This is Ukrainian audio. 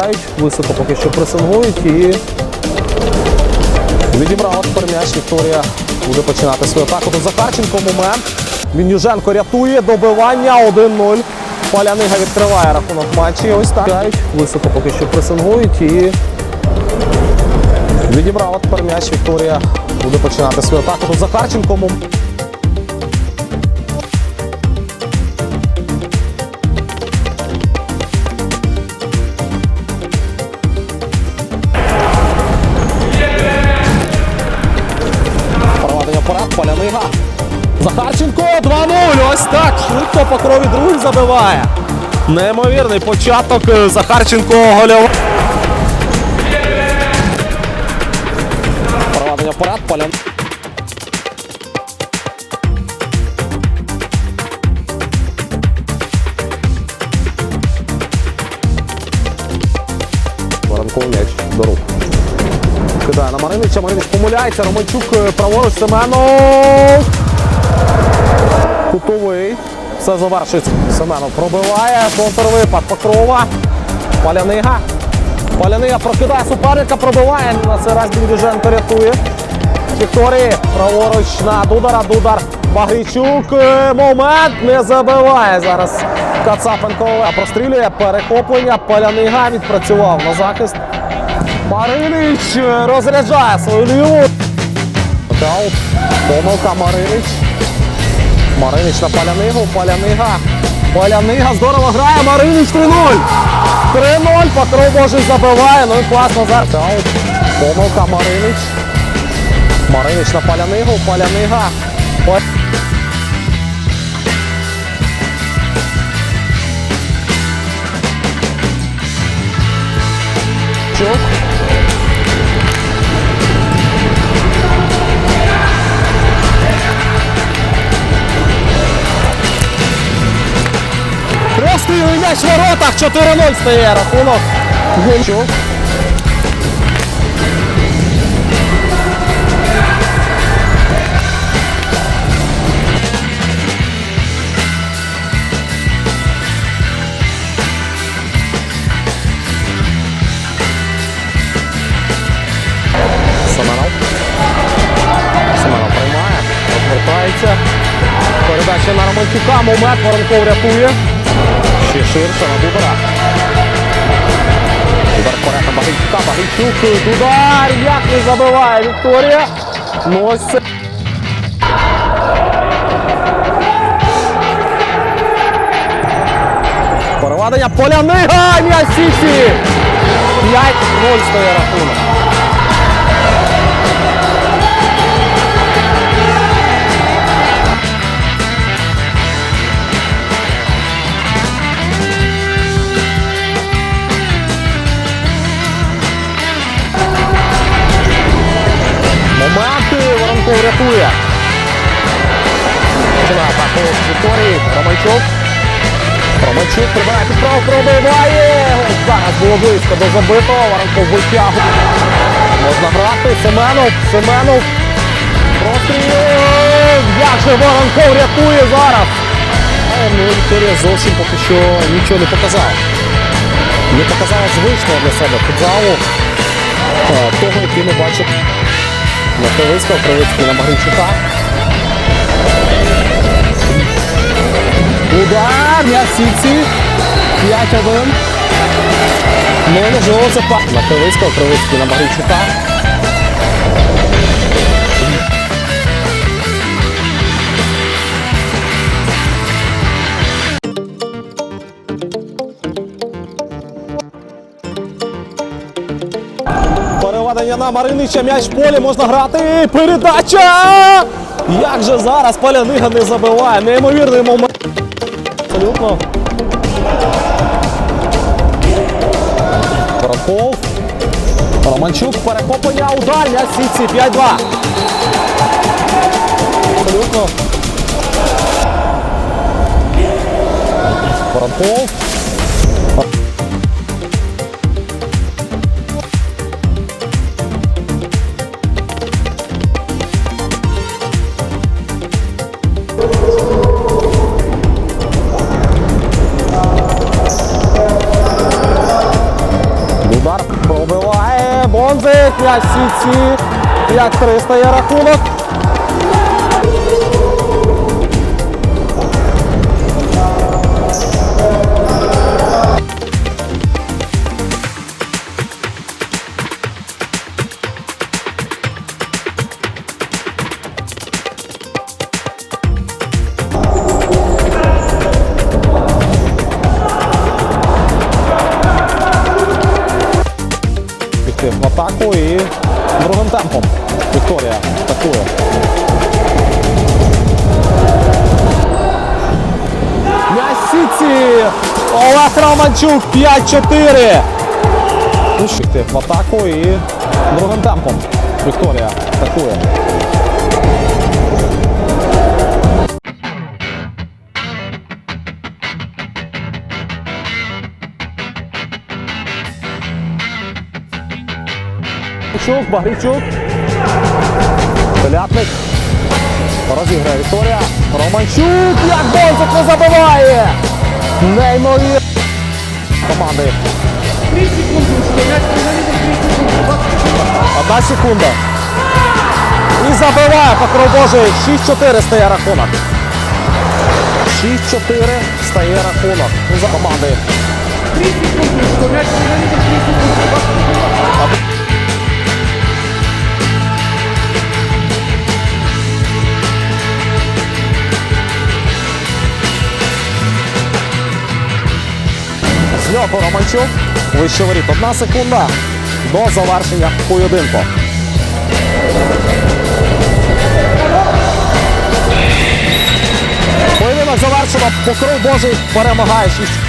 Тяють, високо поки що пресингують і відібрала тепер м'яч. Вікторія буде починати свою атаку. Тут Захарченко момент. Мінюженко рятує добивання 1-0. Полянига відкриває рахунок матчі. Ось так. Високо поки що пресингують і відібрала тепер м'яч. Вікторія буде починати свою атаку. Тут Захарченко Полянига. Захарченко 2-0. Ось так. Швидко по крові другий забиває. Неймовірний початок е, Захарченко гольов. Проведення вперед, Полян. Воронков м'яч до рук. Кидає на Маринича, Маринич помиляється, Романчук е, праворуч Семенов. Кутовий. Все завершується. Семенов пробиває. Контрвипад Покрова. Палянига. Палянига прокидає суперника, пробиває. На цей раз Біндюженко рятує. Вікторії. Праворуч на Дудара. Дудар. Багрійчук. Е, Момент не забиває зараз. Кацапенко прострілює. Перехоплення. Палянига відпрацював на захист. Маринич е, розряджає свою ліву. Нокаут. Помилка Маринич. Маринич на Палянигу. Палянига. Палянига здорово грає. Маринич 3-0. 3-0. Покров Божий забиває. Ну і класно зараз. Нокаут. Помилка Маринич. Маринич на Палянигу. Палянига. Па- Прострілий м'яч в воротах, 4-0 стає рахунок. Гончук. Семенов. Семенов приймає, розвертається. Передача на Романчука. Момент Воронков рятує. Ще ширше на Дубара. Удар на Багайчука. Багайчук. Удар. Як не забиває Вікторія. Ну ось це. Переведення Полянига. М'яч 5-0 стає рахунок. Рятує. Починає атаку Вікторії. Романчук. Романчук прибирає під право, пробиває. Зараз було близько до забитого. Воронков витягує. Можна грати. Семенов. Семенов. Простріл. Як же Воронков рятує зараз. Ну, Вікторія зовсім поки що нічого не показала. Не показала звичного для себе футзалу. Того, який ми бачимо на Кривицька, Кривицький на Магринчука. Удар, М'ясіці. 5-1. Не це па. На Кривицький на Магринчука. Голова на Маринича. М'яч в полі можна грати. Передача! Як же зараз Палянига не забиває. Неймовірний момент. Абсолютно. Коробков. Романчук. Перехоплення. Удар. М'яч сітці. 5-2. Абсолютно. Коробков. 5 сіці, 5-300 стає рахунок. В і другим темпом. Вікторія атакує. В сітці. Олег Романчук 5-4. Ну, в атаку і другим темпом. Вікторія атакує. Багрійчук, Багрійчук. Телятник. Розіграє Вікторія. Романчук. Як Бонцик не забиває. Неймовірно. Команди. Одна секунда. І забиває Покров Божий. 6-4 стає рахунок. 6-4 стає рахунок. За команди. Зльоту Романчук. Вище воріт. Одна секунда до завершення поєдинку. Поєдинок завершено. Покров Божий перемагає 6